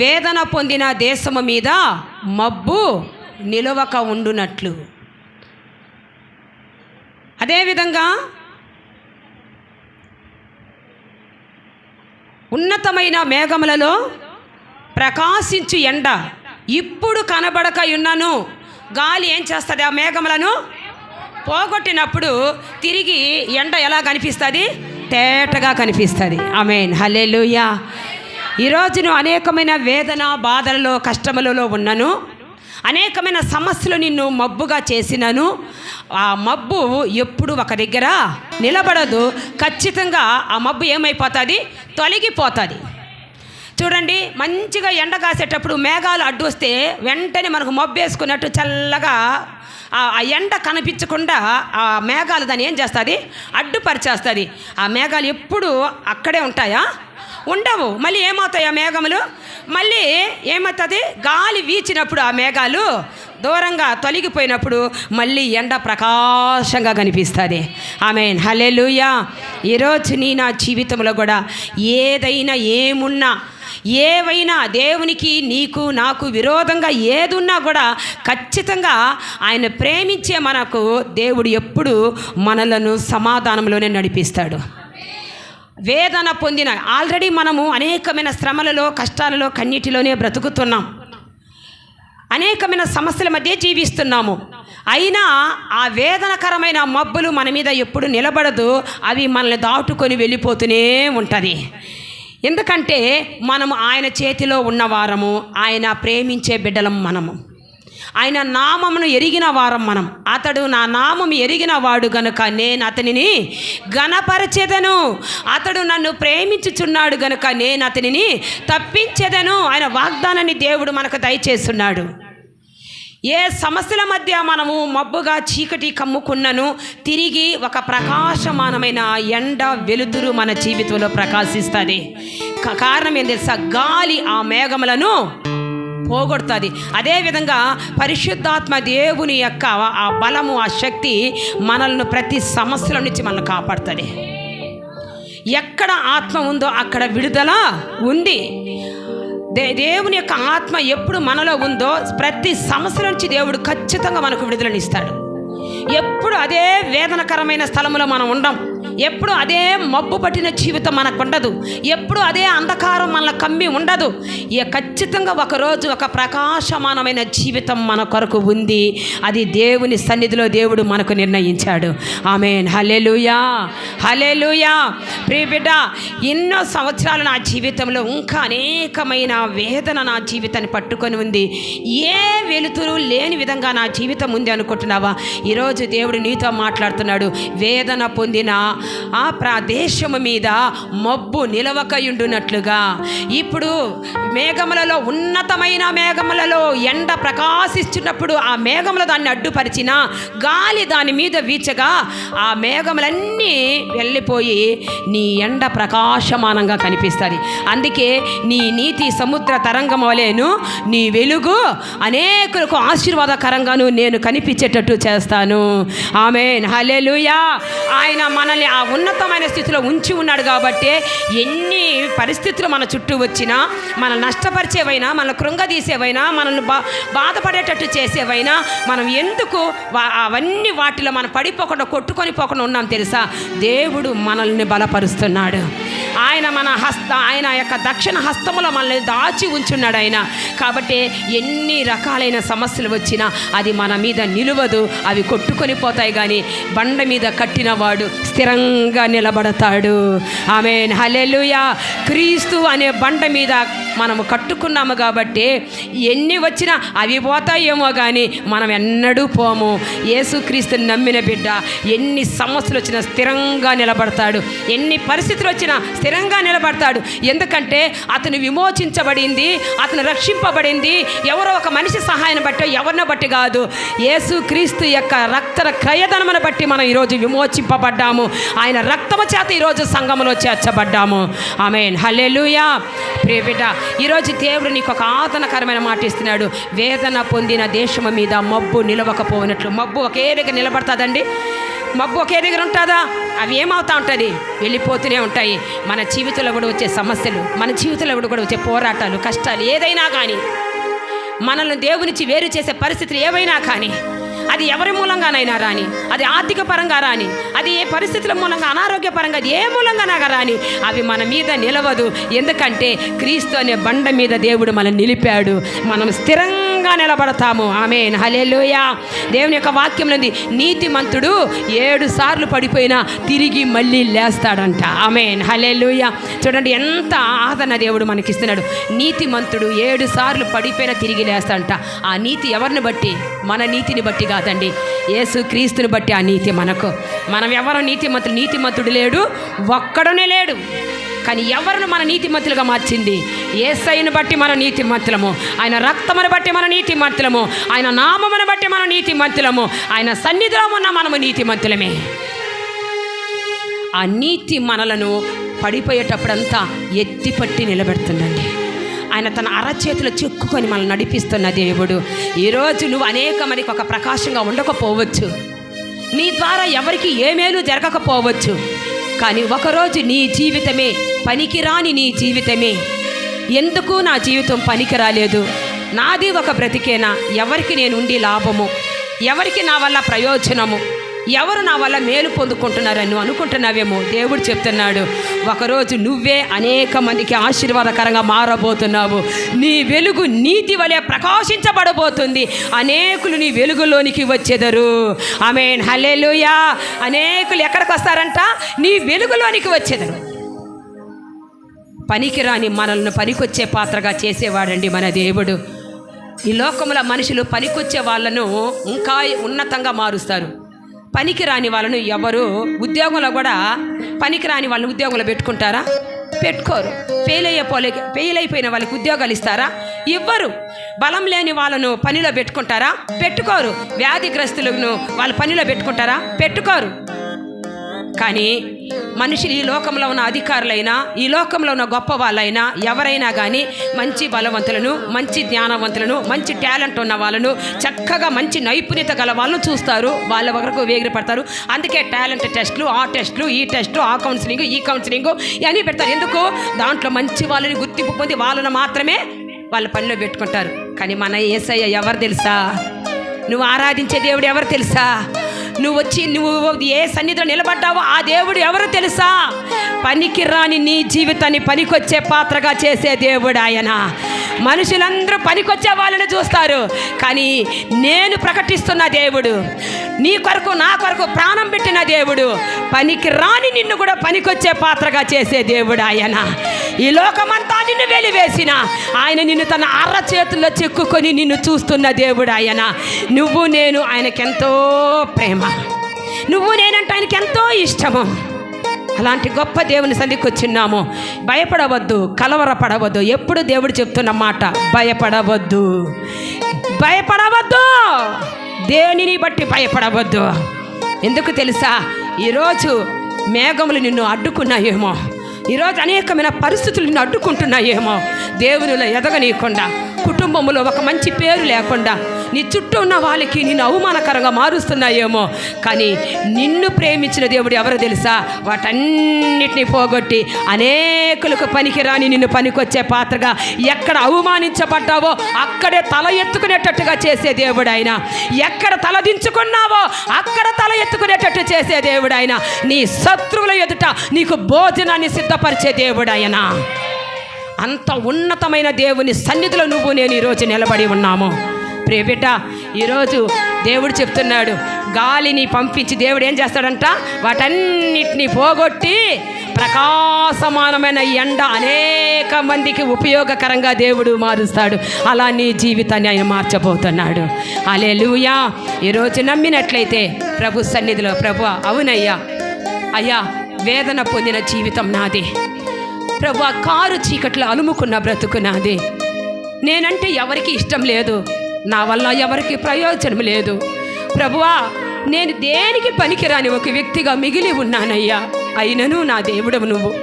వేదన పొందిన దేశము మీద మబ్బు నిలవక ఉండునట్లు. అదేవిధంగా ఉన్నతమైన మేఘములలో ప్రకాశించు ఎండ ఇప్పుడు కనబడక ఉన్నను గాలి ఏం చేస్తుంది? ఆ మేఘములను పోగొట్టినప్పుడు తిరిగి ఎండ ఎలా కనిపిస్తుంది? తేటగా కనిపిస్తుంది. ఐ మీన్ హలే హల్లెలూయా. ఈరోజు నువ్వు అనేకమైన వేదన బాధలలో కష్టములలో ఉన్నను. అనేకమైన సమస్యలు నిన్ను మబ్బుగా చేసినను. ఆ మబ్బు ఎప్పుడు ఒక దగ్గర నిలబడదు. ఖచ్చితంగా ఆ మబ్బు ఏమైపోతుంది? తొలగిపోతుంది. చూడండి మంచిగా ఎండ కాసేటప్పుడు మేఘాలు అడ్డు వస్తే వెంటనే మనకు మబ్బు వేసుకున్నట్టు చల్లగా ఆ ఎండ కనిపించకుండా ఆ మేఘాలు దాన్ని ఏం చేస్తుంది? అడ్డుపరిచేస్తుంది. ఆ మేఘాలు ఎప్పుడు అక్కడే ఉంటాయా? ఉండవు. మళ్ళీ ఏమవుతాయి ఆ మేఘములు? మళ్ళీ ఏమవుతుంది? గాలి వీచినప్పుడు ఆ మేఘాలు దూరంగా తొలగిపోయినప్పుడు మళ్ళీ ఎండ ప్రకాశంగా కనిపిస్తుంది. ఆమె హలెలుయా ఈరోజు నీ నా జీవితంలో కూడా ఏదైనా ఏమున్నా ఏవైనా దేవునికి నీకు నాకు విరోధంగా ఏదున్నా కూడా ఖచ్చితంగా ఆయన ప్రేమించే మనకు దేవుడు ఎప్పుడు మనలను సమాధానంలోనే నడిపిస్తాడు. వేదన పొందిన ఆల్రెడీ మనము అనేకమైన శ్రమలలో కష్టాలలో కన్నీటిలోనే బ్రతుకుతున్నాం. అనేకమైన సమస్యల మధ్య జీవిస్తున్నాము. అయినా ఆ వేదనకరమైన మబ్బులు మన మీద ఎప్పుడు నిలబడదు. అవి మనల్ని దాటుకొని వెళ్ళిపోతూనే ఉంటుంది. ఎందుకంటే మనము ఆయన చేతిలో ఉన్నవారము ఆయన ప్రేమించే బిడ్డలం మనము. ఆయన నామమును ఎరిగిన వారం మనం. అతడు నా నామం ఎరిగిన వాడు గనుక నేను అతనిని గణపరచెదను అతడు నన్ను ప్రేమించుచున్నాడు గనుక నేను అతనిని తప్పించెదను. ఆయన వాగ్దానాన్ని దేవుడు మనకు దయచేస్తున్నాడు. ఏ సమస్యల మధ్య మనము మబ్బుగా చీకటి కమ్ముకున్నను తిరిగి ఒక ప్రకాశమానమైన ఎండ వెలుతురు మన జీవితంలో ప్రకాశిస్తుంది. క- కారణం ఏం తెలుసా? గాలి ఆ మేఘములను పోగొడుతుంది. అదేవిధంగా పరిశుద్ధాత్మ దేవుని యొక్క ఆ బలము ఆ శక్తి మనల్ని ప్రతి సమస్యల నుంచి మనల్ని కాపాడుతుంది. ఎక్కడ ఆత్మ ఉందో అక్కడ విడుదల ఉంది. దే దేవుని యొక్క ఆత్మ ఎప్పుడు మనలో ఉందో ప్రతి సమస్య నుంచి దేవుడు ఖచ్చితంగా మనకు విడుదలనిస్తాడు ఎప్పుడు అదే వేదనకరమైన స్థలంలో మనం ఉండం. ఎప్పుడు అదే మబ్బు పట్టిన జీవితం మనకు ఉండదు ఎప్పుడు అదే అంధకారం మనల్ని కమ్మి ఉండదు. ఇక ఖచ్చితంగా ఒకరోజు ఒక ప్రకాశమానమైన జీవితం మన కొరకు ఉంది. అది దేవుని సన్నిధిలో దేవుడు మనకు నిర్ణయించాడు. ఆమెన్. హలెలుయా హలెలుయా ప్రియబిడ్డ ఎన్నో సంవత్సరాలు నా జీవితంలో ఇంకా అనేకమైన వేదన నా జీవితాన్ని పట్టుకొని ఉంది. ఏ వెలుతురు లేని విధంగా నా జీవితం ఉంది అనుకుంటున్నావా? ఈరోజు దేవుడు నీతో మాట్లాడుతున్నాడు. వేదన పొందిన ఆ ప్రదేశము మీద మబ్బు నిలవకయుండునట్లుగా. ఇప్పుడు మేఘములలో ఉన్నతమైన మేఘములలో ఎండ ప్రకాశిస్తున్నప్పుడు ఆ మేఘములు దాన్ని అడ్డుపరిచిన గాలి దాని మీద వీచగా ఆ మేఘములన్నీ వెళ్ళిపోయి నీ ఎండ ప్రకాశమానంగా కనిపిస్తుంది. అందుకే నీ నీతి సముద్ర తరంగం వలేను నీ వెలుగు అనేకులకు ఆశీర్వాదకరంగాను నేను కనిపించేటట్టు చేస్తాను. ఆమె హలెలుయా ఆయన మనల్ని ఆ ఉన్నతమైన స్థితిలో ఉంచి ఉన్నాడు కాబట్టి ఎన్ని పరిస్థితులు మన చుట్టూ వచ్చినా మన నష్టపరిచేవైనా మన కృంగదీసేవైనా మనల్ని బా బాధపడేటట్టు చేసేవైనా మనం ఎందుకు అవన్నీ వాటిలో మనం పడిపోకుండా కొట్టుకొని పోకుండా ఉన్నాం తెలుసా? దేవుడు మనల్ని బలపరుస్తున్నాడు. ఆయన మన హస్త ఆయన యొక్క దక్షిణ హస్తములో మనల్ని దాచి ఉంచున్నాడు ఆయన. కాబట్టి ఎన్ని రకాలైన సమస్యలు వచ్చినా అది మన మీద నిలువదు అవి కొట్టుకొని పోతాయి కానీ బండ మీద కట్టినవాడు స్థిరంగా నిలబడతాడు. ఆమె హలెలుయా క్రీస్తు అనే బండ మీద మనము కట్టుకున్నాము కాబట్టి ఎన్ని వచ్చినా అవి పోతాయేమో కానీ మనం ఎన్నడూ పోము. యేసుక్రీస్తుని నమ్మిన బిడ్డ ఎన్ని సమస్యలు వచ్చినా స్థిరంగా నిలబడతాడు. ఎన్ని పరిస్థితులు వచ్చినా స్థిరంగా నిలబడతాడు. ఎందుకంటే అతను విమోచించబడింది అతను రక్షింపబడింది. ఎవరో ఒక మనిషి సహాయం బట్టి ఎవరిని బట్టి కాదు. యేసుక్రీస్తు యొక్క రక్త క్రయధనమును బట్టి మనం ఈరోజు విమోచింపబడ్డాము. ఆయన రక్తము చేత ఈరోజు సంఘములో చేర్చబడ్డాము. ఆమె హల్లెలూయా. ప్రియ బిడ్డ ఈరోజు దేవుడు నీకు ఒక ఆతనకరమైన మాట ఇస్తున్నాడు. వేదన పొందిన దేశము మీద మబ్బు నిలవకపోయినట్లు. మబ్బు ఒకే దగ్గర నిలబడుతుందండి. మబ్బు ఒకే దగ్గర ఉంటుందా? అవి ఏమవుతా ఉంటుంది? వెళ్ళిపోతూనే ఉంటాయి. మన జీవితంలో కూడా వచ్చే సమస్యలు మన జీవితంలో కూడా వచ్చే పోరాటాలు కష్టాలు ఏదైనా కానీ మనల్ని దేవునిచ్చి వేరు చేసే పరిస్థితులు ఏవైనా కానీ అది ఎవరి మూలంగానైనా రాని అది ఆర్థిక పరంగా రాని అది ఏ పరిస్థితుల మూలంగా అనారోగ్య పరంగా అది ఏ మూలంగానగా రాని అవి మన మీద నిలవదు. ఎందుకంటే క్రీస్తు అనే బండ మీద దేవుడు మనం నిలిపాడు. మనం స్థిరంగా నిలబడతాము. ఆమె హలెలుయా దేవుని యొక్క వాక్యం నుండి నీతిమంతుడు ఏడు సార్లు పడిపోయినా తిరిగి మళ్ళీ లేస్తాడంట. ఆమె హలెలుయా చూడండి ఎంత ఆదరణ దేవుడు మనకిస్తున్నాడు. నీతిమంతుడు ఏడు సార్లు పడిపోయినా తిరిగి లేస్తాడంట. ఆ నీతి ఎవరిని బట్టి? మన నీతిని బట్టి కాదండి. యేసు క్రీస్తుని బట్టి ఆ నీతి మనకు. మనం ఎవరు నీతిమంతులు? నీతిమంతుడు లేడు. ఒక్కడనే లేడు. కానీ ఎవరిని మన నీతిమంతులుగా మార్చింది? ఏసైని బట్టి మన నీతిమంతులము. ఆయన రక్తమును బట్టి మన నీతిమంతులము. ఆయన నామమును బట్టి మన నీతిమంతులము. ఆయన సన్నిధిలో ఉన్న మనము నీతిమంతులమే. ఆ నీతి మనలను పడిపోయేటప్పుడంతా ఎత్తిపట్టి నిలబెడుతుందండి. ఆయన తన అరచేతిలో చిక్కుకొని మనల్ని నడిపిస్తున్న దేవుడు. ఈరోజు నువ్వు అనేక మందికి ఒక ప్రకాశంగా ఉండకపోవచ్చు. నీ ద్వారా ఎవరికి ఏమేలు జరగకపోవచ్చు. కానీ ఒకరోజు నీ జీవితమే పనికిరాని నీ జీవితమే. ఎందుకు నా జీవితం పనికి రాలేదు నాది ఒక బ్రతికేనా? ఎవరికి నేను ఉండి లాభము? ఎవరికి నా వల్ల ప్రయోజనము? ఎవరు నా వల్ల మేలు పొందుకుంటున్నారని నువ్వు అనుకుంటున్నావేమో? దేవుడు చెప్తున్నాడు ఒకరోజు నువ్వే అనేక మందికి ఆశీర్వాదకరంగా మారబోతున్నావు. నీ వెలుగు నీతి వలె ప్రకాశించబడబోతుంది. అనేకులు నీ వెలుగులోనికి వచ్చేదరు. ఆమె హలేలుయా అనేకులు ఎక్కడికి వస్తారంట? నీ వెలుగులోనికి వచ్చేదరు. పనికిరాని మనల్ని పనికొచ్చే పాత్రగా చేసేవాడండి మన దేవుడు. ఈ లోకంలో మనుషులు పనికొచ్చే వాళ్ళను ఇంకా ఉన్నతంగా మారుస్తారు. పనికిరాని వాళ్ళను ఎవరు? ఉద్యోగంలో కూడా పనికిరాని వాళ్ళని ఉద్యోగంలో పెట్టుకుంటారా? పెట్టుకోరు. ఫెయిల్ అయ్యే పోలే ఫెయిల్ అయిపోయిన వాళ్ళకి ఉద్యోగాలు ఇస్తారా? ఇవ్వరు బలం లేని వాళ్ళను పనిలో పెట్టుకుంటారా? పెట్టుకోరు. వ్యాధిగ్రస్తులను వాళ్ళ పనిలో పెట్టుకుంటారా? పెట్టుకోరు. కానీ మనుషులు ఈ లోకంలో ఉన్న అధికారులైనా ఈ లోకంలో ఉన్న గొప్ప వాళ్ళైనా ఎవరైనా కానీ మంచి బలవంతులను మంచి జ్ఞానవంతులను మంచి టాలెంట్ ఉన్న వాళ్ళను చక్కగా మంచి నైపుణ్యత గల వాళ్ళను చూస్తారు. వాళ్ళ వరకు వేగిరపడతారు అందుకే టాలెంట్ టెస్ట్లు ఆ టెస్ట్లు ఈ టెస్ట్ ఆ కౌన్సిలింగ్ ఈ కౌన్సిలింగ్ ఇవన్నీ పెడతారు. ఎందుకు? దాంట్లో మంచి వాళ్ళని గుర్తింపు పొంది వాళ్ళను మాత్రమే వాళ్ళ పనిలో పెట్టుకుంటారు. కానీ మన ఏసయ్య ఎవరు తెలుసా? నువ్వు ఆరాధించే దేవుడు ఎవరు తెలుసా? నువ్వు వచ్చి నువ్వు ఏ సన్నిధిలో నిలబడ్డావో ఆ దేవుడు ఎవరు తెలుసా? పనికిరాని నీ జీవితాన్ని పనికొచ్చే పాత్రగా చేసే దేవుడు ఆయన. మనుషులందరూ పనికొచ్చే వాళ్ళని చూస్తారు. కానీ నేను ప్రకటిస్తున్న దేవుడు నీ కొరకు నా కొరకు ప్రాణం పెట్టిన దేవుడు పనికి రాని నిన్ను కూడా పనికొచ్చే పాత్రగా చేసే దేవుడు ఆయన. ఈ లోకమంతా నిన్ను వెలివేసిన. ఆయన నిన్ను తన అర్ర చేతుల్లో చెక్కుకొని నిన్ను చూస్తున్న దేవుడు ఆయన. నువ్వు నేను ఆయనకెంతో ప్రేమ. నువ్వు నేనంటే ఆయనకి ఎంతో ఇష్టము. అలాంటి గొప్ప దేవుని సంధికి వచ్చిన్నాము. భయపడవద్దు కలవరపడవద్దు. ఎప్పుడు దేవుడు చెప్తున్న మాట భయపడవద్దు. భయపడవద్దు! దేనిని బట్టి భయపడవద్దు? ఎందుకు తెలుసా? ఈరోజు మేఘములు నిన్ను అడ్డుకున్నాయేమో. ఈరోజు అనేకమైన పరిస్థితులు నిన్ను అడ్డుకుంటున్నాయేమో. దేవునిలో ఎదగనీయకుండా కుటుంబంలో ఒక మంచి పేరు లేకుండా నీ చుట్టూ ఉన్న వాళ్ళకి నిన్ను అవమానకరంగా మారుస్తున్నాయేమో. కానీ నిన్ను ప్రేమించిన దేవుడు ఎవరు తెలుసా? వాటన్నిటిని పోగొట్టి అనేకులకు పనికిరాని నిన్ను పనికొచ్చే పాత్రగా ఎక్కడ అవమానించబడ్డావో అక్కడే తల ఎత్తుకునేటట్టుగా చేసే దేవుడు ఆయన ఎక్కడ తలదించుకున్నావో అక్కడ తల ఎత్తుకునేటట్టు చేసే దేవుడు ఆయన నీ శత్రువుల ఎదుట నీకు భోజనాన్ని సిద్ధపరిచే దేవుడు ఆయన అంత ఉన్నతమైన దేవుని సన్నిధిలో నువ్వు నేను ఈరోజు నిలబడి ఉన్నాము. ప్రియబిడ్డ ఈరోజు దేవుడు చెప్తున్నాడు గాలిని పంపించి దేవుడు ఏం చేస్తాడంట? వాటన్నిటిని పోగొట్టి ప్రకాశమానమైన ఎండ అనేక మందికి ఉపయోగకరంగా దేవుడు మారుస్తాడు. అలా నీ జీవితాన్ని ఆయన మార్చబోతున్నాడు. అలే లూయా ఈరోజు నమ్మినట్లయితే ప్రభు సన్నిధిలో ప్రభు అవునయ్యా. అయ్యా వేదన పొందిన జీవితం నాది. ప్రభు ఆ కారు చీకట్లో అలుముకున్న బ్రతుకు నాది. నేనంటే ఎవరికి ఇష్టం లేదు. నా వల్ల ఎవరికి ప్రయోజనం లేదు. ప్రభువా నేను దేనికి పనికిరాని ఒక వ్యక్తిగా మిగిలి ఉన్నానయ్యా? అయినను నా దేవుడవు నువ్వు.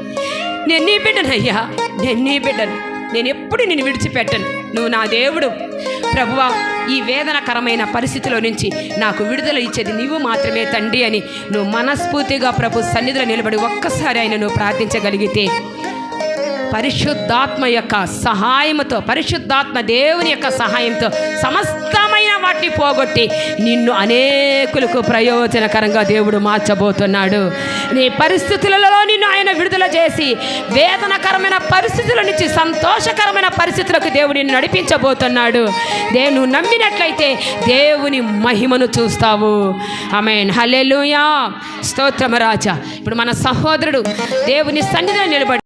నేను నీ బిడ్డనయ్యా. నేను నీ బిడ్డను. నేను ఎప్పుడు నిన్ను విడిచిపెట్టను. నువ్వు నా దేవుడు ప్రభువా ఈ వేదనకరమైన పరిస్థితిలో నుంచి నాకు విడుదల ఇచ్చేది నీవు మాత్రమే తండ్రి అని నువ్వు మనస్ఫూర్తిగా ప్రభు సన్నిధిలో నిలబడి ఒక్కసారి ఆయన నువ్వు ప్రార్థించగలిగితే పరిశుద్ధాత్మ యొక్క సహాయంతో పరిశుద్ధాత్మ దేవుని యొక్క సహాయంతో సమస్తమైన వాటిని పోగొట్టి నిన్ను అనేకులకు ప్రయోజనకరంగా దేవుడు మార్చబోతున్నాడు. నీ పరిస్థితులలో నిన్ను ఆయన విడుదల చేసి వేదనకరమైన పరిస్థితుల నుంచి సంతోషకరమైన పరిస్థితులకు దేవుడు నిన్ను నడిపించబోతున్నాడు. దేవుని నమ్మినట్లయితే దేవుని మహిమను చూస్తావు. ఆమెన్. హలెలుయా స్తోత్రమరాజా ఇప్పుడు మన సహోదరుడు దేవుని సన్నిధిలో నిలబడి